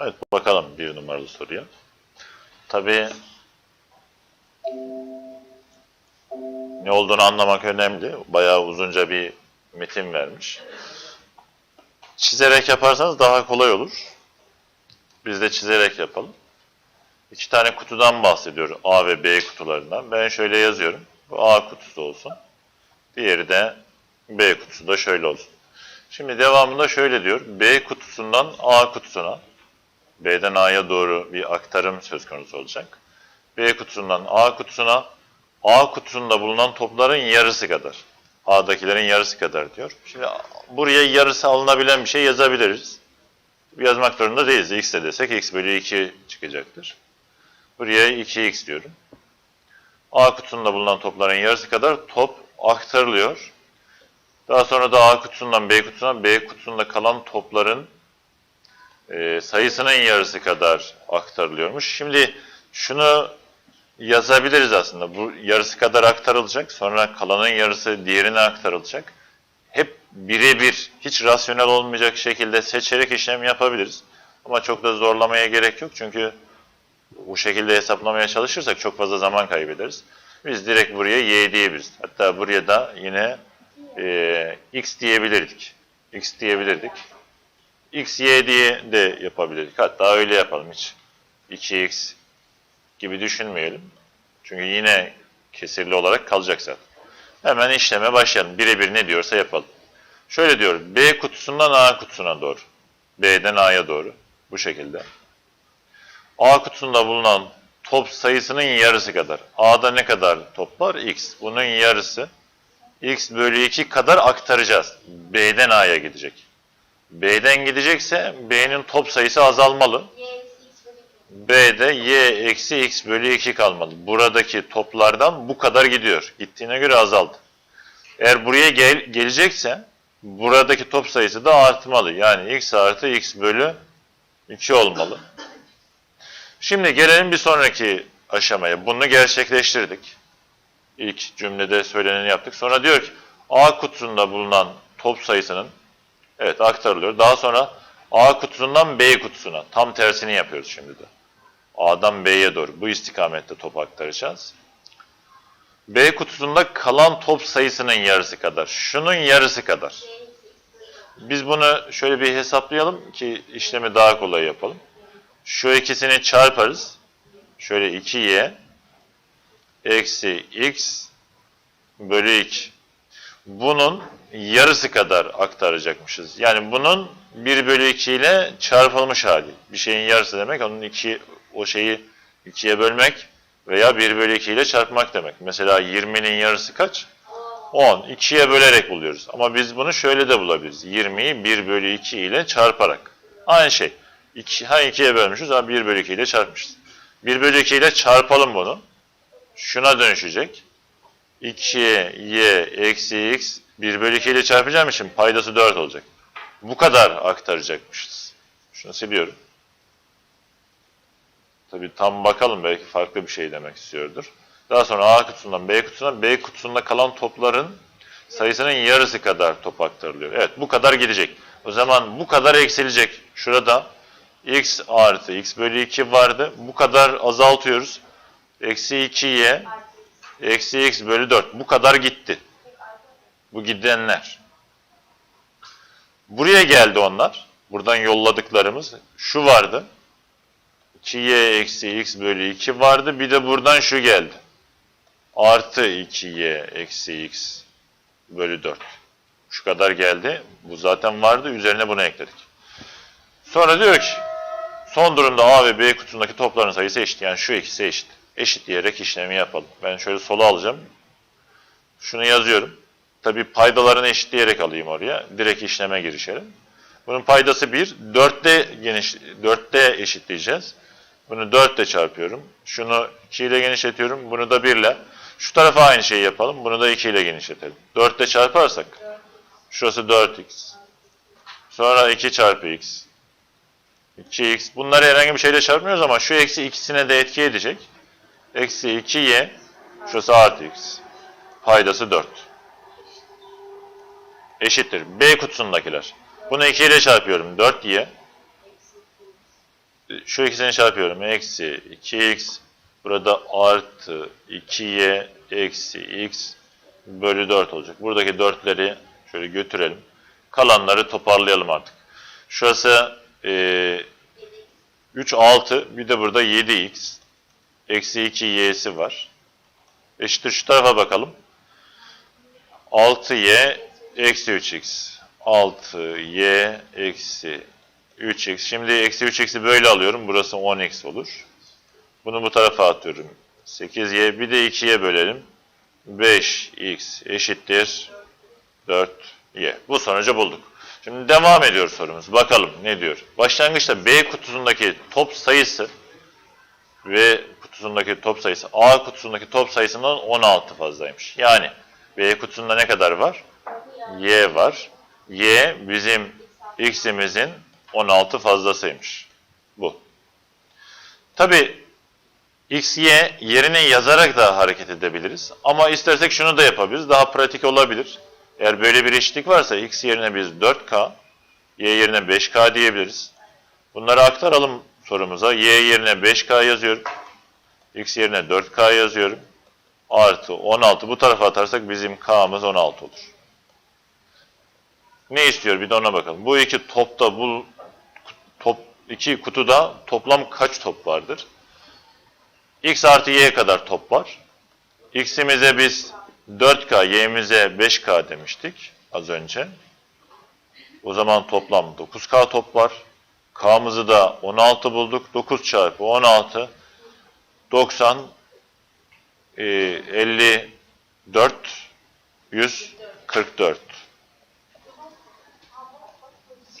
Evet bakalım bir numaralı soruya. Tabii ne olduğunu anlamak önemli. Bayağı uzunca bir metin vermiş. Çizerek yaparsanız daha kolay olur. Biz de çizerek yapalım. İki tane kutudan bahsediyor. A ve B kutularından. Ben şöyle yazıyorum. Bu A kutusu olsun. Diğeri de B kutusu da şöyle olsun. Şimdi devamında şöyle diyor. B kutusundan A kutusuna B'den A'ya doğru bir aktarım söz konusu olacak. B kutusundan A kutusuna A kutusunda bulunan topların yarısı kadar. A'dakilerin yarısı kadar diyor. Şimdi buraya yarısı alınabilen bir şey yazabiliriz. Yazmak zorunda değiliz. X de desek X bölü 2 çıkacaktır. Buraya 2X diyorum. A kutusunda bulunan topların yarısı kadar top aktarılıyor. Daha sonra da A kutusundan B kutusuna, B kutusunda kalan topların e, sayısının yarısı kadar aktarılıyormuş. Şimdi şunu yazabiliriz aslında. Bu yarısı kadar aktarılacak. Sonra kalanın yarısı diğerine aktarılacak. Hep birebir, hiç rasyonel olmayacak şekilde seçerek işlem yapabiliriz. Ama çok da zorlamaya gerek yok. Çünkü bu şekilde hesaplamaya çalışırsak çok fazla zaman kaybederiz. Biz direkt buraya y diyebiliriz. Hatta buraya da yine e, x diyebilirdik. x diyebilirdik. X, y diye de yapabilirdik. Hatta öyle yapalım hiç. 2x gibi düşünmeyelim. Çünkü yine kesirli olarak kalacak zaten. Hemen işleme başlayalım. Birebir ne diyorsa yapalım. Şöyle diyor. B kutusundan A kutusuna doğru. B'den A'ya doğru. Bu şekilde. A kutusunda bulunan top sayısının yarısı kadar. A'da ne kadar top var? X. Bunun yarısı. X bölü 2 kadar aktaracağız. B'den A'ya gidecek. B'den gidecekse B'nin top sayısı azalmalı. B'de y eksi x bölü 2 kalmalı. Buradaki toplardan bu kadar gidiyor. Gittiğine göre azaldı. Eğer buraya gel gelecekse buradaki top sayısı da artmalı. Yani x artı x bölü 2 olmalı. Şimdi gelelim bir sonraki aşamaya. Bunu gerçekleştirdik. İlk cümlede söyleneni yaptık. Sonra diyor ki A kutusunda bulunan top sayısının evet aktarılıyor. Daha sonra A kutusundan B kutusuna tam tersini yapıyoruz şimdi de. A'dan B'ye doğru bu istikamette top aktaracağız. B kutusunda kalan top sayısının yarısı kadar. Şunun yarısı kadar. Biz bunu şöyle bir hesaplayalım ki işlemi daha kolay yapalım. Şu ikisini çarparız. Şöyle 2y eksi x bölü 2. Bunun yarısı kadar aktaracakmışız. Yani bunun 1 bölü 2 ile çarpılmış hali. Bir şeyin yarısı demek onun 2 o şeyi 2'ye bölmek veya 1 bölü 2 ile çarpmak demek. Mesela 20'nin yarısı kaç? 10. 2'ye bölerek buluyoruz. Ama biz bunu şöyle de bulabiliriz. 20'yi 1 bölü 2 ile çarparak. Aynı şey. 2, ha 2'ye bölmüşüz ama 1 bölü 2 ile çarpmışız. 1 bölü 2 ile çarpalım bunu. Şuna dönüşecek. 2y eksi x 1 bölü 2 ile çarpacağım için paydası 4 olacak. Bu kadar aktaracakmışız. Şunu siliyorum. Tabii tam bakalım belki farklı bir şey demek istiyordur. Daha sonra A kutusundan B kutusuna, B kutusunda kalan topların sayısının yarısı kadar top aktarılıyor. Evet bu kadar gidecek. O zaman bu kadar eksilecek. Şurada x artı x bölü 2 vardı. Bu kadar azaltıyoruz. Eksi 2y Artı x. eksi x bölü 4. Bu kadar gitti. Bu gidenler. Buraya geldi onlar. Buradan yolladıklarımız. Şu vardı. 2y eksi x bölü 2 vardı. Bir de buradan şu geldi. Artı 2y eksi x bölü 4. Şu kadar geldi. Bu zaten vardı. Üzerine bunu ekledik. Sonra diyor ki son durumda A ve B kutusundaki topların sayısı eşit. Yani şu ikisi eşit. Eşit diyerek işlemi yapalım. Ben şöyle sola alacağım. Şunu yazıyorum. Tabii paydalarını eşitleyerek alayım oraya. Direkt işleme girişelim. Bunun paydası 1. 4'te geniş 4'te eşitleyeceğiz. Bunu 4 ile çarpıyorum. Şunu 2 ile genişletiyorum. Bunu da 1 ile. Şu tarafa aynı şeyi yapalım. Bunu da 2 ile genişletelim. 4 ile çarparsak şurası 4x. Sonra 2 çarpı x. 2x. Bunları herhangi bir şeyle çarpmıyoruz ama şu eksi ikisine de etki edecek. Eksi 2y. Şurası artı x. Paydası 4 eşittir. B kutusundakiler. Bunu 2 ile çarpıyorum. 4y şu ikisini çarpıyorum. Eksi 2x. Burada artı 2y eksi x bölü 4 olacak. Buradaki 4'leri şöyle götürelim. Kalanları toparlayalım artık. Şurası e, 3, 6. Bir de burada 7x. Eksi 2y'si var. Eşittir şu tarafa bakalım. 6y eksi 3x. 6y eksi 3x. Şimdi eksi 3x'i böyle alıyorum. Burası 10x olur. Bunu bu tarafa atıyorum. 8y bir de 2'ye bölelim. 5x eşittir 4y. Bu sonucu bulduk. Şimdi devam ediyor sorumuz. Bakalım ne diyor. Başlangıçta B kutusundaki top sayısı ve kutusundaki top sayısı A kutusundaki top sayısından 16 fazlaymış. Yani B kutusunda ne kadar var? Y var. Y bizim x'imizin 16 fazlasıymış. Bu. Tabi x, y yerine yazarak da hareket edebiliriz. Ama istersek şunu da yapabiliriz. Daha pratik olabilir. Eğer böyle bir eşitlik varsa x yerine biz 4k, y yerine 5k diyebiliriz. Bunları aktaralım sorumuza. Y yerine 5k yazıyorum. X yerine 4k yazıyorum. Artı 16 bu tarafa atarsak bizim k'mız 16 olur. Ne istiyor bir de ona bakalım. Bu iki topta bu top iki kutuda toplam kaç top vardır? x artı y kadar top var. x'imize biz 4k, y'mize 5k demiştik az önce. O zaman toplam 9k top var. K'mızı da 16 bulduk. 9 çarpı 16 90 e, 54 144.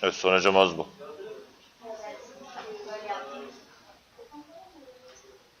Evet sonucumuz bu.